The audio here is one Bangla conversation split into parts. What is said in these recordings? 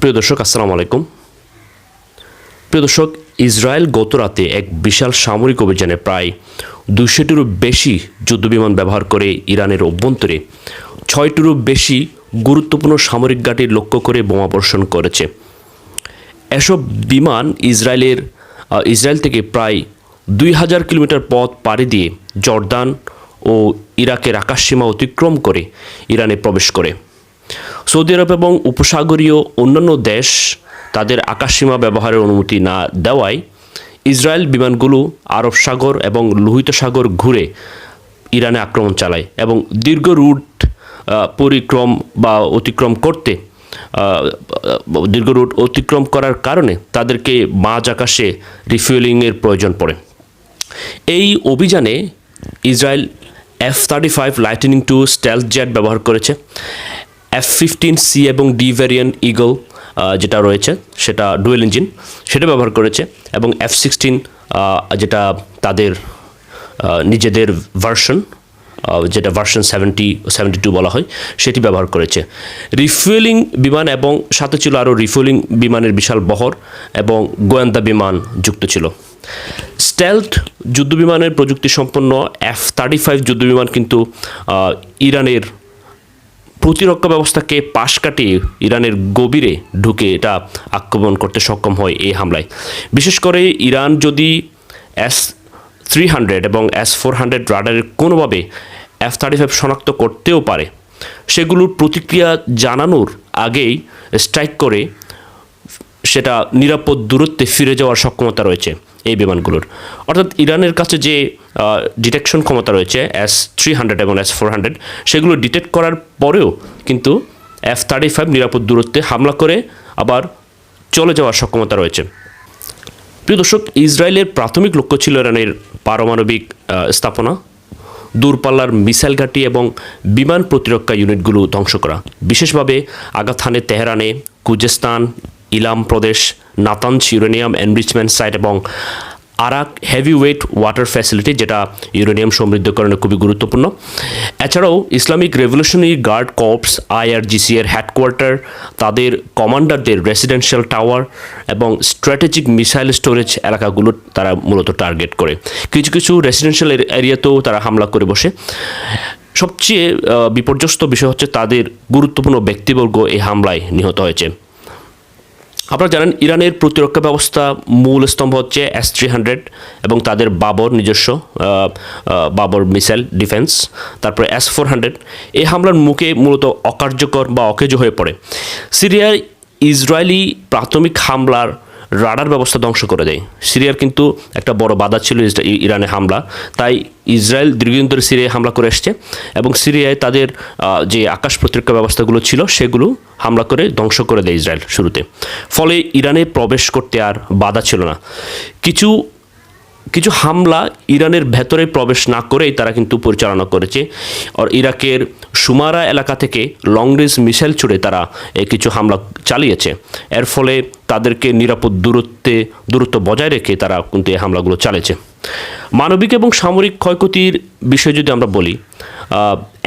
প্রিয় দর্শক, আসসালামু আলাইকুম। প্রিয় দর্শক, ইসরায়েল গত রাতে এক বিশাল সামরিক অভিযানে প্রায় দুশোটিরও বেশি যুদ্ধবিমান ব্যবহার করে ইরানের অভ্যন্তরে ছয়টিরও বেশি গুরুত্বপূর্ণ সামরিক ঘাঁটি লক্ষ্য করে বোমাবর্ষণ করেছে। এসব বিমান ইসরায়েলের ইসরায়েল থেকে প্রায় দুই হাজার কিলোমিটার পথ পাড়ি দিয়ে জর্দান ও ইরাকের আকাশসীমা অতিক্রম করে ইরানে প্রবেশ করে। সৌদি আরব এবং উপসাগরীয় অন্যান্য দেশ তাদের আকাশসীমা ব্যবহারের অনুমতি না দেওয়ায় ইসরায়েল বিমানগুলো আরব সাগর এবং লোহিত সাগর ঘুরে ইরানে আক্রমণ চালায় এবং দীর্ঘ রুট পরিক্রম বা অতিক্রম করতে দীর্ঘ রুট অতিক্রম করার কারণে তাদেরকে মাঝ আকাশে রিফুয়েলিংয়ের প্রয়োজন পড়ে। এই অভিযানে Israel F thirty five lightning two stealth jet ব্যবহার করেছে। এফ ফিফটিন সি এবং ডি ভ্যারিয়েন্ট ইগল যেটা রয়েছে, সেটা ডুয়েল ইঞ্জিন সেটা ব্যবহার করেছে এবং এফ সিক্সটিন যেটা তাদের নিজেদের ভার্সন যেটা ভার্সন সেভেন্টি সেভেন্টি টু বলা হয়, সেটি ব্যবহার করেছে। রিফুয়েলিং বিমান এবং সাথে ছিল আরও রিফুয়েলিং বিমানের বিশাল বহর এবং গোয়েন্দা বিমান যুক্ত ছিল। স্টেলথ যুদ্ধবিমানের প্রযুক্তি সম্পন্ন এফ থার্টি ফাইভ যুদ্ধবিমান কিন্তু ইরানের প্রতিরক্ষা ব্যবস্থাকে পাশ কাটিয়ে ইরানের গভীরে ঢুকে এটা আক্রমণ করতে সক্ষম হয় এই হামলায়। বিশেষ করে ইরান যদি এস থ্রি হান্ড্রেড এবং এস ফোর হান্ড্রেড রাডারের কোনোভাবে এফ থার্টি ফাইভ শনাক্ত করতেও পারে, সেগুলোর প্রতিক্রিয়া জানানোর আগেই স্ট্রাইক করে সেটা নিরাপদ দূরত্বে ফিরে যাওয়ার সক্ষমতা রয়েছে এই বিমানগুলোর। অর্থাৎ ইরানের কাছে যে ডিটেকশন ক্ষমতা রয়েছে এস থ্রি হান্ড্রেড এবং এস ফোর হান্ড্রেড সেগুলো ডিটেক্ট করার পরেও কিন্তু এফ থার্টি ফাইভ নিরাপদ দূরত্বে হামলা করে আবার চলে যাওয়ার সক্ষমতা রয়েছে। প্রিয় দর্শক, ইসরায়েলের প্রাথমিক লক্ষ্য ছিল ইরানের পারমাণবিক স্থাপনা, দূরপাল্লার মিসাইল ঘাঁটি এবং বিমান প্রতিরক্ষা ইউনিটগুলো ধ্বংস করা। বিশেষভাবে আগাথানে তেহরানে, কুজেস্তান, ইলাম প্রদেশ নাতানস ইউরেনিয়াম এনরিচমেন্ট সাইট এবং Arak heavy weight water facility যেটা ইউরেনিয়াম সমৃদ্ধকরণে খুবই গুরুত্বপূর্ণ। এছাড়াও Islamic revolutionary guard corps IRGC এর হেডকোয়ার্টার তাদের কমান্ডারদের রেসিডেন্সিয়াল টাওয়ার এবং স্ট্র্যাটেজিক মিসাইল স্টোরেজ এলাকাগুলো তারা মূলত টার্গেট করে। কিছু কিছু রেসিডেন্সিয়াল এরিয়াতেও তারা হামলা করে বসে। সবচেয়ে বিপর্যস্ত বিষয় হচ্ছে তাদের গুরুত্বপূর্ণ ব্যক্তিবর্গ এই হামলায় নিহত হয়েছে। আপনারা জানেন ইরানের প্রতিরক্ষা ব্যবস্থা মূল স্তম্ভ হচ্ছে এস থ্রি হান্ড্রেড এবং তাদের বাবর নিজস্ব বাবর মিসাইল ডিফেন্স, তারপরে এস ফোর হান্ড্রেড এই হামলার মুখে মূলত অকার্যকর বা অকেজ হয়ে পড়ে। সিরিয়ায় ইসরায়েলি প্রাথমিক হামলার রাডার ব্যবস্থা ধ্বংস করে দেয়। সিরিয়ার কিন্তু একটা বড় বাধা ছিল ইরানে হামলা। তাই ইসরায়েল দীর্ঘদিন ধরে সিরিয়ায় হামলা করে এসছে এবং সিরিয়ায় তাদের যে আকাশ প্রতিরক্ষা ব্যবস্থাগুলো ছিল সেগুলো হামলা করে ধ্বংস করে দেয় ইসরায়েল শুরুতে। ফলে ইরানে প্রবেশ করতে আর বাধা ছিল না। কিছু কিছু হামলা ইরানের ভেতরে প্রবেশ না করেই তারা কিন্তু পরিচালনা করেছে। আর ইরাকের সুমারা এলাকা থেকে লং রেঞ্জ মিসাইল ছুড়ে তারা কিছু হামলা চালিয়েছে। এর ফলে তাদেরকে নিরাপদ দূরত্বে, দূরত্ব বজায় রেখে তারা কিন্তু এই হামলাগুলো চালিয়েছে মানবিক এবং সামরিক ক্ষয়ক্ষতির বিষয়ে যদি আমরা বলি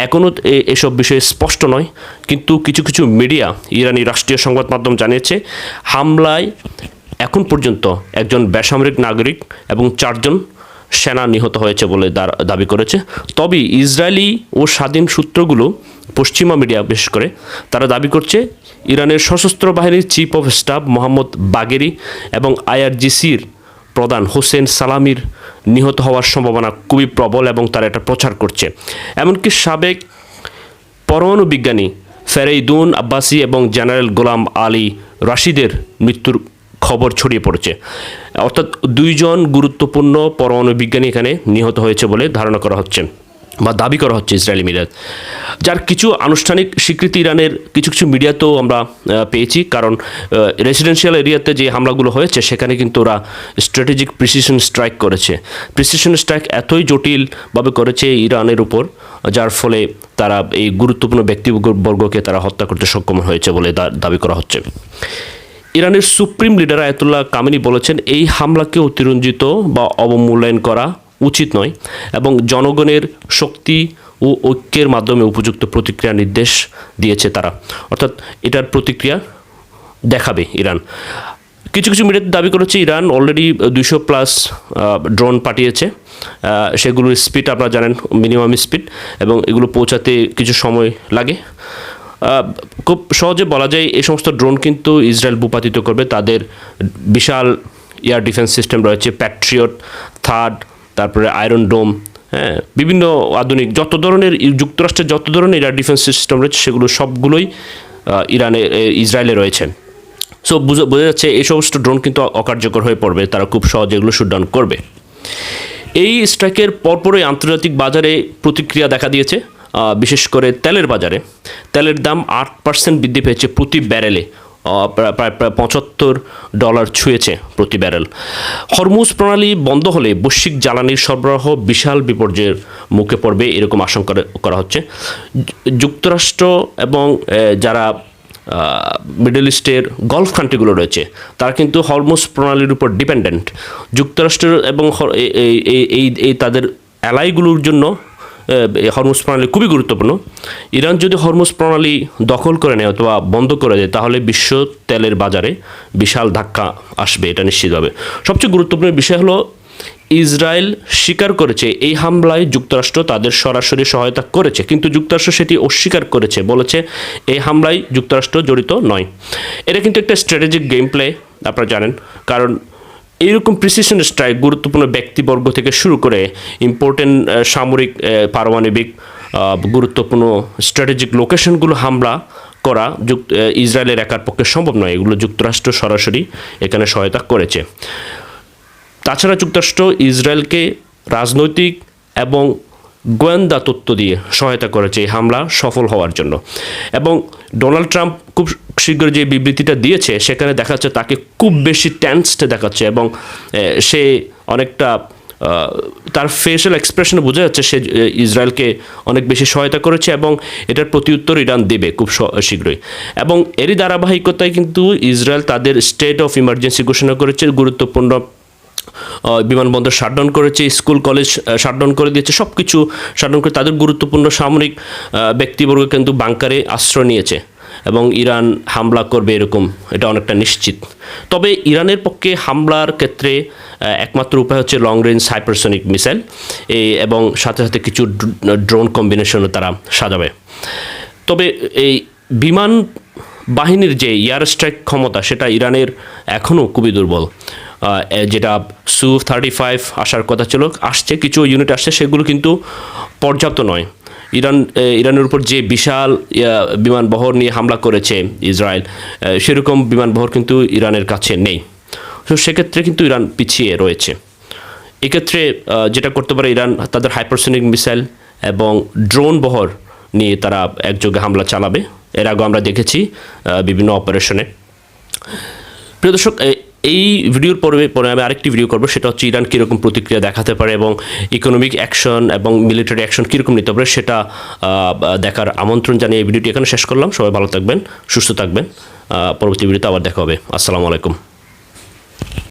এখনও এসব বিষয়ে স্পষ্ট নয়, কিন্তু কিছু কিছু মিডিয়া, ইরানি রাষ্ট্রীয় সংবাদ মাধ্যম জানিয়েছে, হামলায় এখন পর্যন্ত একজন বেসামরিক নাগরিক এবং চারজন সেনা নিহত হয়েছে বলে দাবি করেছে। তবে ইসরায়েলি ও স্বাধীন সূত্রগুলো পশ্চিমা মিডিয়া, বিশেষ করে, তারা দাবি করছে ইরানের সশস্ত্র বাহিনীর chief of staff Mohammad Bagheri এবং আইআরজিসির প্রধান হোসেন সালামির নিহত হওয়ার সম্ভাবনা খুবই প্রবল এবং তারা এটা প্রচার করছে। এমনকি সাবেক পরমাণু বিজ্ঞানী ফেরেইদুন আব্বাসি এবং জেনারেল গোলাম আলী রাশিদের মৃত্যুর খবর ছড়িয়ে পড়েছে। অর্থাৎ দুইজন গুরুত্বপূর্ণ পরমাণু বিজ্ঞানী এখানে নিহত হয়েছে বলে ধারণা করা হচ্ছে। বা দাবি করা হচ্ছে ইসরায়েলি মিডিয়া। যার কিছু আনুষ্ঠানিক স্বীকৃতি ইরানের কিছু কিছু মিডিয়াতেও আমরা পেয়েছি। কারণ রেসিডেন্সিয়াল এরিয়াতে যে হামলাগুলো হয়েছে, সেখানে কিন্তু ওরা স্ট্র্যাটেজিক প্রিসিশন স্ট্রাইক করেছে। প্রিসিশন স্ট্রাইক এতই জটিলভাবে করেছে ইরানের উপর, যার ফলে তারা এই গুরুত্বপূর্ণ ব্যক্তিবর্গকে তারা হত্যা করতে সক্ষম হয়েছে বলে দাবি করা হচ্ছে। ইরানের সুপ্রিম লিডার আয়াতুল্লাহ কামিনী বলেছেন, এই হামলাকে অতিরঞ্জিত বা অবমূল্যায়ন করা উচিত নয় এবং জনগণের শক্তি ও ঐক্যের মাধ্যমে উপযুক্ত প্রতিক্রিয়া নির্দেশ দিয়েছে তারা। অর্থাৎ এটার প্রতিক্রিয়া দেখাবে ইরান। কিছু কিছু মিডিয়াতে দাবি করেছে ইরান অলরেডি দুশো প্লাস ড্রোন পাঠিয়েছে। সেগুলোর স্পিড আপনারা জানেন, মিনিমাম স্পিড এবং এগুলো পৌঁছাতে কিছু সময় লাগে। খুব সহজে বলা যায় এই সমস্ত ড্রোন কিন্তু ইসরায়েল ভূপাতিত করবে। তাদের বিশাল এয়ার ডিফেন্স সিস্টেম রয়েছে, প্যাট্রিয়ট, থার্ড তারপরে আয়রন ডোম হ্যাঁ বিভিন্ন আধুনিক যত ধরনের যুক্তরাষ্ট্রের যত ধরনের এয়ার ডিফেন্স সিস্টেম রয়েছে, সেগুলো সবগুলোই ইরানে ইসরায়েলে রয়েছে সো বোঝা যাচ্ছে এই সমস্ত ড্রোন কিন্তু অকার্যকর হয়ে পড়বে, তারা খুব সহজে এগুলো শুটডাউন করবে। এই স্ট্রাইকের পরপরই আন্তর্জাতিক বাজারে প্রতিক্রিয়া দেখা দিয়েছে বিশেষ করে তেলের বাজারে। তেলের দাম আট পার্সেন্ট বৃদ্ধি পেয়েছে প্রতি ব্যারেলে প্রায় প্রায় পঁচাত্তর ডলার ছুঁয়েছে প্রতি ব্যারেল। হরমুজ প্রণালী বন্ধ হলে বৈশ্বিক জ্বালানির সরবরাহ বিশাল বিপর্যয়ের মুখে পড়বে এরকম আশঙ্কা করা হচ্ছে। যুক্তরাষ্ট্র এবং যারা মিডল ইস্টের গলফ কান্ট্রিগুলো রয়েছে, তারা কিন্তু হরমোস প্রণালীর উপর ডিপেন্ডেন্ট। যুক্তরাষ্ট্র এবং এই এই তাদের অ্যালাইগুলোর জন্য হরমোস প্রণালী খুবই গুরুত্বপূর্ণ। ইরান যদি হরমোস প্রণালী দখল করে নেয় অথবা বন্ধ করে দেয়, তাহলে বিশ্ব তেলের বাজারে বিশাল ধাক্কা আসবে এটা নিশ্চিতভাবে। সবচেয়ে গুরুত্বপূর্ণ বিষয় হলো, ইসরায়েল স্বীকার করেছে এই হামলায় যুক্তরাষ্ট্র তাদের সরাসরি সহায়তা করেছে, কিন্তু যুক্তরাষ্ট্র সেটি অস্বীকার করেছে, বলেছে এই হামলায় যুক্তরাষ্ট্র জড়িত নয়। এটা কিন্তু একটা স্ট্র্যাটেজিক গেম প্লে আপনারা জানেন। কারণ এইরকম প্রিসিশন স্ট্রাইক গুরুত্বপূর্ণ ব্যক্তিবর্গ থেকে শুরু করে ইম্পর্টেন্ট সামরিক পারমাণবিক গুরুত্বপূর্ণ স্ট্র্যাটেজিক লোকেশনগুলো হামলা করা যুক্ত ইসরায়েলের একার পক্ষে সম্ভব নয়। এগুলো যুক্তরাষ্ট্র সরাসরি এখানে সহায়তা করেছে। তাছাড়া যুক্তরাষ্ট্র ইসরায়েলকে রাজনৈতিক এবং গোয়েন্দা তথ্য দিয়ে সহায়তা করেছে এই হামলা সফল হওয়ার জন্য। এবং ডোনাল্ড ট্রাম্প খুব শীঘ্র যে বিবৃতিটা দিয়েছে, সেখানে দেখাচ্ছে তাকে খুব বেশি টেন্সড দেখাচ্ছে এবং সে অনেকটা তার ফেশিয়াল এক্সপ্রেশনে বোঝা যাচ্ছে সে ইসরায়েলকে অনেক বেশি সহায়তা করেছে এবং এটার প্রতিউত্তর ইরান দেবে খুব শীঘ্রই। এবং এরই ধারাবাহিকতায় কিন্তু ইসরায়েল তাদের স্টেট অফ ইমার্জেন্সি ঘোষণা করেছে, গুরুত্বপূর্ণ বিমানবন্দর শাটডাউন করেছে, স্কুল, কলেজ শাটডাউন করে দিয়েছে সব কিছু শাটডাউন করে তাদের গুরুত্বপূর্ণ সামরিক ব্যক্তিবর্গ কিন্তু বাংকারে আশ্রয় নিয়েছে এবং ইরান হামলা করবে এরকম, এটা অনেকটা নিশ্চিত। তবে ইরানের পক্ষে হামলার ক্ষেত্রে একমাত্র উপায় হচ্ছে লং রেঞ্জ হাইপারসনিক মিসাইল এবং সাথে সাথে কিছু ড্রোন কম্বিনেশনও তারা সাজাবে। তবে এই বিমান বাহিনীর যে এয়ার স্ট্রাইক ক্ষমতা, সেটা ইরানের এখনও খুবই দুর্বল। যেটা সু থার্টি ফাইভ আসার কথা ছিল, আসছে, কিছু ইউনিট আসছে, সেগুলো কিন্তু পর্যাপ্ত নয়। ইরান ইরানের উপর যে বিশাল বিমানবহর নিয়ে হামলা করেছে ইসরায়েল সেরকম বিমানবহর কিন্তু ইরানের কাছে নেই। তো সেক্ষেত্রে কিন্তু ইরান পিছিয়ে রয়েছে। এক্ষেত্রে যেটা করতে পারে ইরান, তাদের হাইপারসনিক মিসাইল এবং ড্রোন বহর নিয়ে তারা একযোগে হামলা চালাবে। এর আগে আমরা দেখেছি বিভিন্ন অপারেশনে প্রিয় দর্শক এই ভিডিওর পরে পরে আমি আরেকটি ভিডিও করব, সেটা হচ্ছে ইরান কীরকম প্রতিক্রিয়া দেখাতে পারে এবং ইকোনমিক অ্যাকশন এবং মিলিটারি অ্যাকশন কীরকম নিতে পারে সেটা দেখার আমন্ত্রণ জানিয়ে এই ভিডিওটি এখানে শেষ করলাম। সবাই ভালো থাকবেন, সুস্থ থাকবেন। পরবর্তী ভিডিওতে আবার দেখা হবে। আসসালামু আলাইকুম।